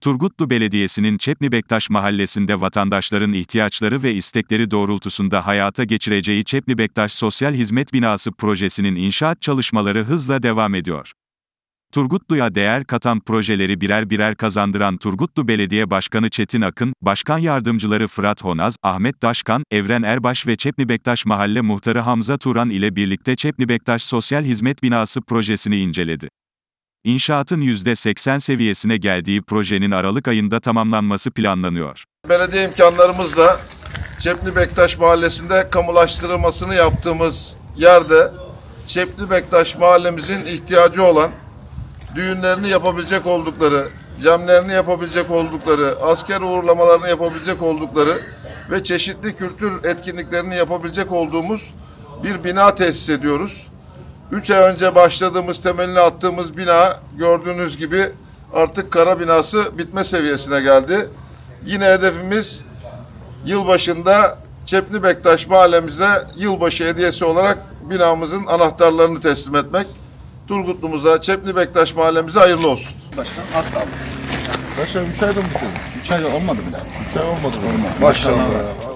Turgutlu Belediyesi'nin Çepni Bektaş Mahallesi'nde vatandaşların ihtiyaçları ve istekleri doğrultusunda hayata geçireceği Çepni Bektaş Sosyal Hizmet Binası projesinin inşaat çalışmaları hızla devam ediyor. Turgutlu'ya değer katan projeleri birer birer kazandıran Turgutlu Belediye Başkanı Çetin Akın, Başkan Yardımcıları Fırat Honaz, Ahmet Daşkan, Evren Erbaş ve Çepni Bektaş Mahalle Muhtarı Hamza Turan ile birlikte Çepni Bektaş Sosyal Hizmet Binası projesini inceledi. İnşaatın %80 seviyesine geldiği projenin Aralık ayında tamamlanması planlanıyor. Belediye imkanlarımızla Çepni Bektaş Mahallesi'nde kamulaştırılmasını yaptığımız yerde Çepni Bektaş mahallemizin ihtiyacı olan düğünlerini yapabilecek oldukları, cemlerini yapabilecek oldukları, asker uğurlamalarını yapabilecek oldukları ve çeşitli kültür etkinliklerini yapabilecek olduğumuz bir bina tesis ediyoruz. Üç ay önce başladığımız, temelini attığımız bina gördüğünüz gibi artık kara binası bitme seviyesine geldi. Yine hedefimiz yılbaşında Çepni Bektaş mahallemize yılbaşı hediyesi olarak binamızın anahtarlarını teslim etmek. Turgutlu'muza, Çepni Bektaş mahallemize hayırlı olsun. Başkan az kaldı. Başka 3 ayda mı bitirdi? 3 ay olmadı bile. 3 ay olmadı? Maşallah. Maşallah.